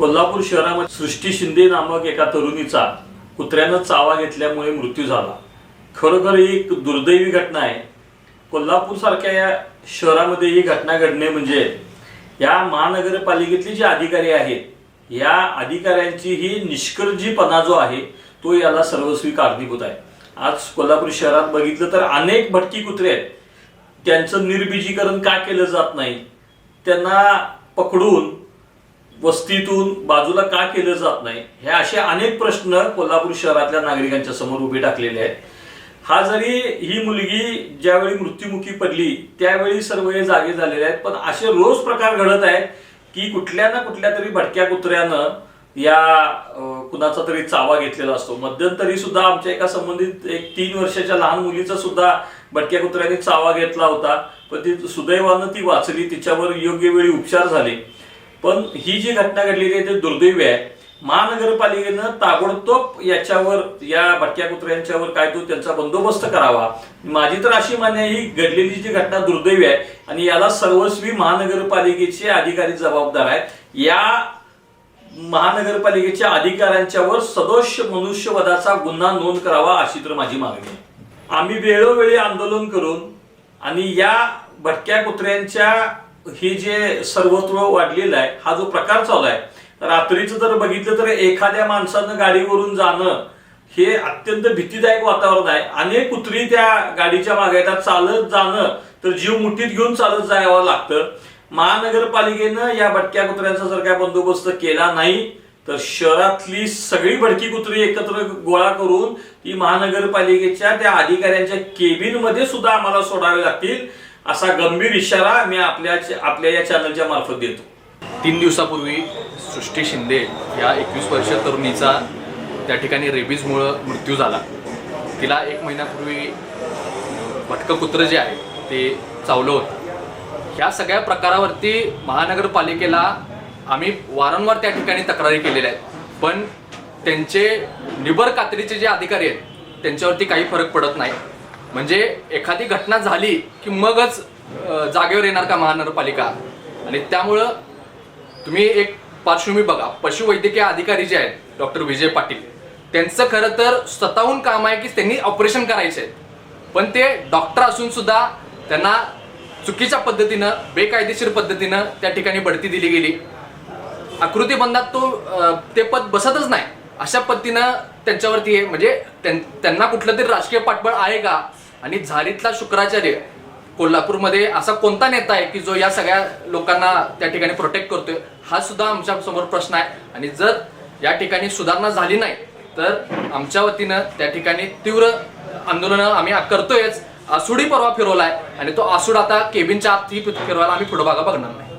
कोल्हापूर शहरामध्ये सृष्टी शिंदे नामक एका तरुणीचा कुत्र्यानं चावा घेतल्यामुळे मृत्यू झाला. खरोखर ही एक दुर्दैवी घटना आहे. कोल्हापूरसारख्या या शहरामध्ये ही घटना घडणे म्हणजे या महानगरपालिकेतले जे अधिकारी आहेत या अधिकाऱ्यांची ही निष्कर्जीपणा जो आहे तो याला सर्वस्वी कारणीभूत आहे. आज कोल्हापूर शहरात बघितलं तर अनेक भटकी कुत्रे आहेत. त्यांचं निर्बीजीकरण का केलं जात नाही? त्यांना पकडून वस्तीतून बाजूला का केलं जात नाही? हे असे अनेक प्रश्न कोल्हापूर शहरातल्या नागरिकांच्या समोर उभे टाकलेले आहेत. हा जरी ही मुलगी ज्यावेळी मृत्युमुखी पडली त्यावेळी सर्व हे जागे झालेले आहेत. पण असे रोज प्रकार घडत आहेत की कुठल्या ना कुठल्या तरी भटक्या कुत्र्यानं या कुणाचा तरी चावा घेतलेला असतो. मध्यंतरी सुद्धा आमच्या एका संबंधित एक तीन वर्षाच्या लहान मुलीचा सुद्धा भटक्या कुत्र्याने चावा घेतला होता. पण ती सुदैवानं ती वाचली. तिच्यावर योग्य वेळी उपचार झाले. पण ही जी घटना घडलेली आहे ते दुर्दैवी आहे. महानगरपालिकेनं ताबडतोब याच्यावर या भटक्या कुत्र्यांच्यावर काय तो त्यांचा बंदोबस्त करावा. माझी तर अशी मान्य आहे ही घडलेली जी घटना दुर्दैवी आहे आणि याला सर्वस्वी महानगरपालिकेचे अधिकारी जबाबदार आहेत. या महानगरपालिकेच्या अधिकाऱ्यांच्यावर सदोष मनुष्यवधाचा गुन्हा नोंद करावा अशी तर माझी मागणी आहे. आम्ही वेळोवेळी आंदोलन करून आणि या भटक्या कुत्र्यांच्या हे जे सर्वत्र वाढलेलं आहे हा जो प्रकार चालू आहे रात्रीचं जर बघितलं तर एखाद्या माणसानं गाडीवरून जाणं हे अत्यंत भीतीदायक वातावरण आहे. अनेक कुत्री त्या गाडीच्या मागे येतात चालत जाणं तर जीव मुठीत घेऊन चालत जावं लागतं. महानगरपालिकेनं या भटक्या कुत्र्यांचा जर काय बंदोबस्त केला नाही तर शहरातली सगळी भटकी कुत्री एकत्र गोळा करून ती महानगरपालिकेच्या त्या अधिकाऱ्यांच्या केबिनमध्ये सुद्धा आम्हाला सोडावे लागतील. असा गंभीर इशारा मी आपल्या आपल्या या चॅनलच्या मार्फत देतो. तीन दिवसापूर्वी सृष्टी शिंदे या एकवीस वर्ष तरुणीचा त्या ठिकाणी रेबीजमुळं मृत्यू झाला. तिला एक महिन्यापूर्वी भटकं कुत्रं जे आहे ते चावलं होतं. ह्या सगळ्या प्रकारावरती महानगरपालिकेला आम्ही वारंवार त्या ठिकाणी तक्रारी केलेल्या आहेत. पण त्यांचे निबर कात्रीचे जे अधिकारी आहेत त्यांच्यावरती काही फरक पडत नाही. म्हणजे एखादी घटना झाली की मगच जागेवर येणार का महानगरपालिका? आणि त्यामुळं तुम्ही एक पार्श्वभूमी बघा. पशुवैद्यकीय अधिकारी जे आहेत डॉक्टर विजय पाटील त्यांचं खरं तर स्वतःहून काम आहे की त्यांनी ऑपरेशन करायचे आहेत पण ते डॉक्टर असून सुद्धा त्यांना चुकीच्या पद्धतीनं बेकायदेशीर पद्धतीनं त्या ठिकाणी बढती दिली गेली. आकृतीबंधात तो ते पद बसतच नाही. अशा पद्धतीनं त्यांच्यावरती हे म्हणजे त्यां- त्यांना कुठलं तरी राजकीय पाठबळ आहे का? आणि झारीतला शुक्राचार्य कोल्हापूरमध्ये असा कोणता नेता आहे की जो या सगळ्या लोकांना त्या ठिकाणी प्रोटेक्ट करतोय? हा सुद्धा आमच्यासमोर प्रश्न आहे. आणि जर या ठिकाणी सुधारणा झाली नाही तर आमच्या वतीनं त्या ठिकाणी तीव्र आंदोलनं आम्ही करतोयच. आसुडी परवा फिरवलाय आणि तो आसूड आता केबिनच्या आत फिरवायला आम्ही पुढं बघणार नाही.